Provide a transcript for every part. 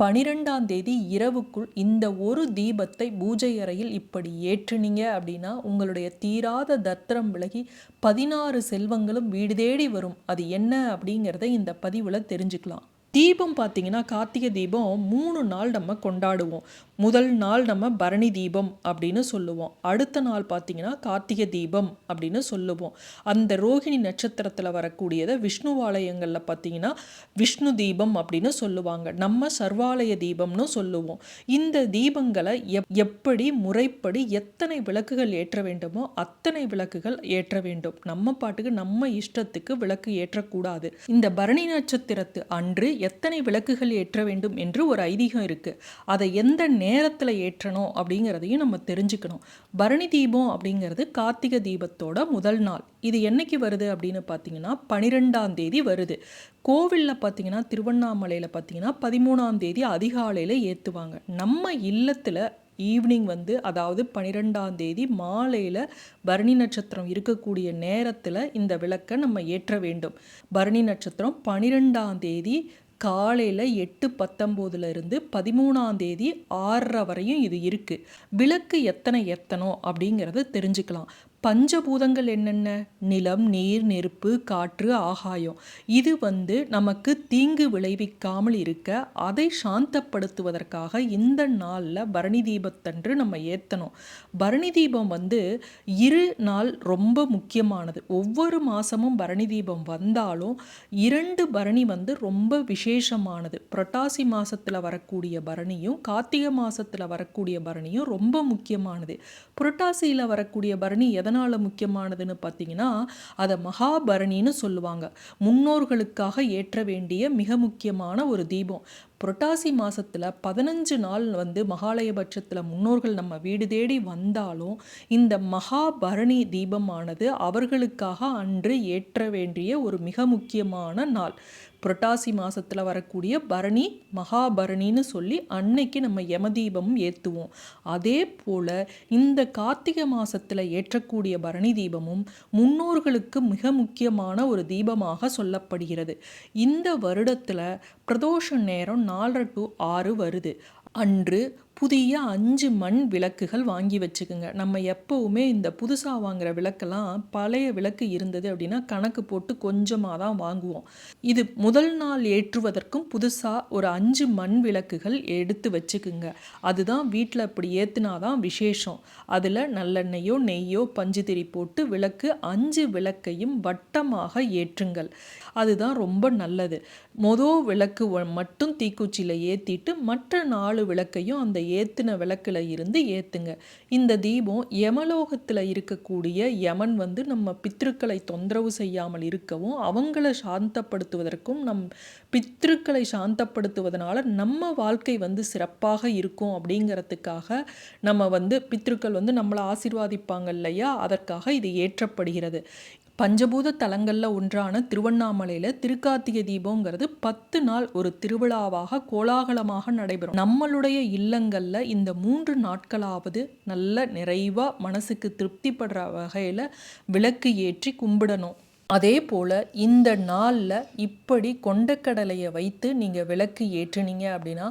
பனிரெண்டாம் தேதி இரவுக்குள் இந்த ஒரு தீபத்தை பூஜை அறையில் இப்படி ஏற்றுனீங்க அப்படின்னா உங்களுடைய தீராத தத்திரம் விலகி பதினாறு செல்வங்களும் வீடு தேடி வரும். அது என்ன அப்படிங்கிறத இந்த பதிவில் தெரிஞ்சுக்கலாம். தீபம் பார்த்தீங்கன்னா கார்த்திகை தீபம் மூணு நாள் நம்ம கொண்டாடுவோம். முதல் நாள் நம்ம பரணி தீபம் அப்படின்னு சொல்லுவோம். அடுத்த நாள் பார்த்தீங்கன்னா கார்த்திகை தீபம் அப்படின்னு சொல்லுவோம். அந்த ரோகிணி நட்சத்திரத்தில் வரக்கூடியதை விஷ்ணுவாலயங்களில் பார்த்தீங்கன்னா விஷ்ணு தீபம் அப்படின்னு சொல்லுவாங்க. நம்ம சர்வாலய தீபம்னு சொல்லுவோம். இந்த தீபங்களை எப் எப்படி முறைப்படி எத்தனை விளக்குகள் ஏற்ற வேண்டுமோ அத்தனை விளக்குகள் ஏற்ற வேண்டும். நம்ம பாட்டுக்கு நம்ம இஷ்டத்துக்கு விளக்கு ஏற்றக்கூடாது. இந்த பரணி நட்சத்திரத்து அன்று எத்தனை விளக்குகள் ஏற்ற வேண்டும் என்று ஒரு ஐதீகம் இருக்குது அதை எந்த நேரத்தில் ஏற்றணும் அப்படிங்கிறதையும் நம்ம தெரிஞ்சுக்கணும். பரணி தீபம் அப்படிங்கிறது கார்த்திகை தீபத்தோட முதல் நாள். இது என்னைக்கு வருது அப்படின்னு பார்த்தீங்கன்னா பனிரெண்டாம் தேதி வருது. கோவிலில் பார்த்தீங்கன்னா திருவண்ணாமலையில் பார்த்தீங்கன்னா பதிமூணாம் தேதி அதிகாலையில் ஏற்றுவாங்க நம்ம இல்லத்தில் ஈவினிங் வந்து அதாவது பனிரெண்டாம் தேதி மாலையில் பரணி நட்சத்திரம் இருக்கக்கூடிய நேரத்தில் இந்த விளக்கை நம்ம ஏற்ற வேண்டும். பரணி நட்சத்திரம் பனிரெண்டாம் தேதி காலையில் எட்டு பத்தொம்போதுல இருந்து பதிமூணாம் தேதி ஆறரை வரையும் இது இருக்குது விளக்கு எத்தனை எத்தனோ அப்படிங்கிறத தெரிஞ்சுக்கலாம். பஞ்சபூதங்கள் என்னென்ன? நிலம் நீர் நெருப்பு காற்று ஆகாயம். இது வந்து நமக்கு தீங்கு விளைவிக்காமல் இருக்க அதை சாந்தப்படுத்துவதற்காக இந்த நாளில் பரணி தீபத்தன்று நம்ம ஏற்றணும் பரணி தீபம் வந்து இரு நாள் ரொம்ப முக்கியமானது. ஒவ்வொரு மாதமும் பரணி தீபம் வந்தாலும் இரண்டு பரணி வந்து ரொம்ப விசேஷமானது. புரட்டாசி மாதத்தில் வரக்கூடிய பரணியும் கார்த்திகை மாதத்தில் வரக்கூடிய பரணியும் ரொம்ப முக்கியமானது. புரட்டாசியில் வரக்கூடிய பரணி எதை எதனால் முக்கியமானதுன்னு பார்த்தீங்கன்னா அதை மகாபரணின்னு சொல்லுவாங்க. முன்னோர்களுக்காக ஏற்ற வேண்டிய மிக முக்கியமான ஒரு தீபம். புரட்டாசி மாதத்தில் பதினஞ்சு நாள் வந்து மகாலயபட்சத்தில் முன்னோர்கள் நம்ம வீடு தேடி வந்தாலும் இந்த மகாபரணி தீபமானது அவர்களுக்காக அன்று ஏற்ற வேண்டிய ஒரு மிக முக்கியமான நாள். புரட்டாசி மாதத்தில் வரக்கூடிய பரணி மகாபரணின்னு சொல்லி அன்னைக்கு நம்ம யமதீபம் ஏற்றுவோம் அதே போல் இந்த கார்த்திகை மாதத்தில் ஏற்றக்கூடிய பரணி தீபமும் முன்னோர்களுக்கு மிக முக்கியமான ஒரு தீபமாக சொல்லப்படுகிறது. இந்த வருடத்தில் பிரதோஷ நேரம் நாலரை டு ஆறு வருது. அன்று புதிய அஞ்சு மண் விளக்குகள் வாங்கி வச்சுக்கோங்க. நம்ம எப்போவுமே இந்த புதுசாக வாங்குகிற விளக்கெல்லாம் பழைய விளக்கு இருந்தது அப்படின்னா கணக்கு போட்டு கொஞ்சமாக தான் வாங்குவோம். இது முதல் நாள் ஏற்றுவதற்கும் புதுசாக ஒரு அஞ்சு மண் விளக்குகள் எடுத்து வச்சுக்குங்க. அதுதான் வீட்டில் அப்படி ஏற்றுனாதான் விசேஷம். அதில் நல்லெண்ணெயோ நெய்யோ பஞ்சுதிரி போட்டு விளக்கு அஞ்சு விளக்கையும் வட்டமாக ஏற்றுங்கள். அதுதான் ரொம்ப நல்லது. மொதல் விளக்கு மட்டும் தீக்குச்சியில் ஏற்றிட்டு மற்ற நாலு விளக்கையும் அந்த ஏற்றின விளக்கில் இருந்து ஏற்றுங்க இந்த தீபம் யமலோகத்தில் இருக்கக்கூடிய யமன் வந்து நம்ம பித்ருக்களை தொந்தரவு செய்யாமல் இருக்கவும் அவங்கள சாந்தப்படுத்துவதற்கும் நம் பித்ருக்களை சாந்தப்படுத்துவதனால நம்ம வாழ்க்கை வந்து சிறப்பாக இருக்கும் அப்படிங்கிறதுக்காக நம்ம வந்து பித்ருக்கள் வந்து நம்மளை ஆசிர்வாதிப்பாங்க இல்லையா? அதற்காக இது ஏற்றப்படுகிறது. பஞ்சபூத தலங்களில் ஒன்றான திருவண்ணாமலையில் திருக்கார்த்திகை தீபங்கிறது பத்து நாள் ஒரு திருவிழாவாக கோலாகலமாக நடைபெறும். நம்மளுடைய இல்லங்களில் இந்த மூன்று நாட்களாவது நல்ல நிறைவாக மனசுக்கு திருப்திப்படுற வகையில் விளக்கு ஏற்றி கும்பிடணும். அதே போல் இந்த நாளில் இப்படி கொண்டக்கடலையை வைத்து நீங்கள் விளக்கு ஏற்றுனீங்க அப்படின்னா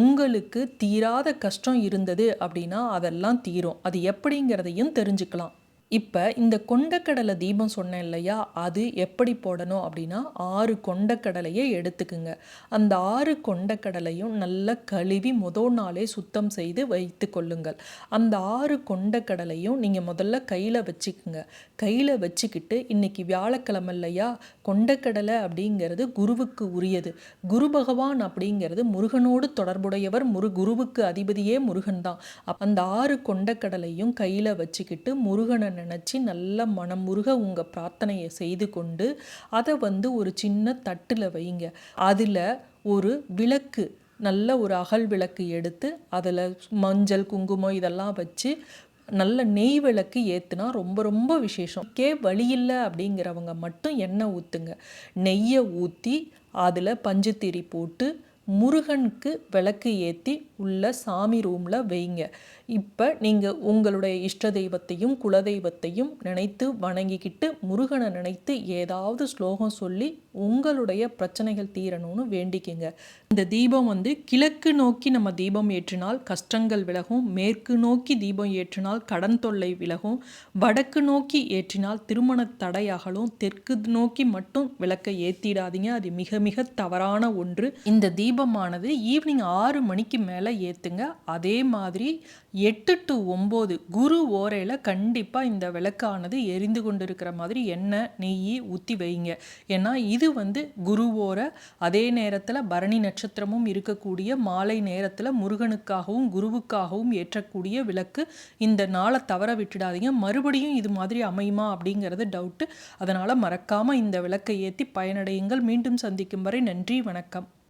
உங்களுக்கு தீராத கஷ்டம் இருந்தது அப்படின்னா அதெல்லாம் தீரும். அது எப்படிங்கிறதையும் தெரிஞ்சுக்கலாம். இப்போ இந்த கொண்டக்கடலை தீபம் சொன்னேன் இல்லையா? அது எப்படி போடணும் அப்படின்னா ஆறு கொண்டக்கடலையை எடுத்துக்குங்க. அந்த ஆறு கொண்டக்கடலையும் நல்லா கழுவி முதல் நாளே சுத்தம் செய்து வைத்து கொள்ளுங்கள். அந்த ஆறு கொண்டக்கடலையும் நீங்கள் முதல்ல கையில் வச்சுக்குங்க. கையில் வச்சுக்கிட்டு இன்றைக்கி வியாழக்கிழமை இல்லையா? கொண்டக்கடலை அப்படிங்கிறது குருவுக்கு உரியது. குரு பகவான் அப்படிங்கிறது முருகனோடு தொடர்புடையவர். முரு குருவுக்கு அதிபதியே முருகன் தான். அந்த ஆறு கொண்டக்கடலையும் கையில் வச்சுக்கிட்டு முருகனை நினச்சி நல்ல மனமுருக உங்கள் பிரார்த்தனையை செய்து கொண்டு அதை வந்து ஒரு சின்ன தட்டில் வைங்க. அதில் ஒரு விளக்கு நல்ல ஒரு அகல் விளக்கு எடுத்து அதில் மஞ்சள் குங்குமம் இதெல்லாம் வச்சு நல்ல நெய் விளக்கு ஏற்றுனா ரொம்ப ரொம்ப விசேஷம். கே வழி இல்லை அப்படிங்கிறவங்க மட்டும் எண்ணெய் ஊற்றுங்க நெய்யை ஊற்றி அதில் பஞ்சுத்திரி போட்டு முருகனுக்கு விளக்கு ஏற்றி உள்ள சாமி ரூமில் வைங்க. இப்போ நீங்கள் உங்களுடைய இஷ்ட தெய்வத்தையும் குலதெய்வத்தையும் நினைத்து வணங்கிக்கிட்டு முருகனை நினைத்து ஏதாவது ஸ்லோகம் சொல்லி உங்களுடைய பிரச்சனைகள் தீரணும்னு வேண்டிக்கங்க. இந்த தீபம் வந்து கிழக்கு நோக்கி நம்ம தீபம் ஏற்றினால் கஷ்டங்கள் விலகும் மேற்கு நோக்கி தீபம் ஏற்றினால் கடன் தொல்லை விலகும் வடக்கு நோக்கி ஏற்றினால் திருமண தடையாகலும் தெற்கு நோக்கி மட்டும் விளக்கை ஏற்றிடாதீங்க அது மிக மிக தவறான ஒன்று. இந்த தீபம் தீபமானது ஈவினிங் ஆறு மணிக்கு மேலே ஏற்றுங்க அதே மாதிரி எட்டு டு ஒம்பது குரு ஓரையில் கண்டிப்பாக இந்த விளக்கானது எரிந்து கொண்டு இருக்கிற மாதிரி எண்ணெய் நெய் ஊற்றி வைங்க. ஏன்னா இது வந்து குரு ஓரை அதே நேரத்தில் பரணி நட்சத்திரமும் இருக்கக்கூடிய மாலை நேரத்தில் முருகனுக்காகவும் குருவுக்காகவும் ஏற்றக்கூடிய விளக்கு. இந்த நாளை தவற விட்டுடாதீங்க. மறுபடியும் இது மாதிரி அமையுமா அப்படிங்கிறது டவுட்டு அதனால் மறக்காமல் இந்த விளக்கை ஏற்றி பயனடையுங்கள். மீண்டும் சந்திக்கும் வரை நன்றி வணக்கம்.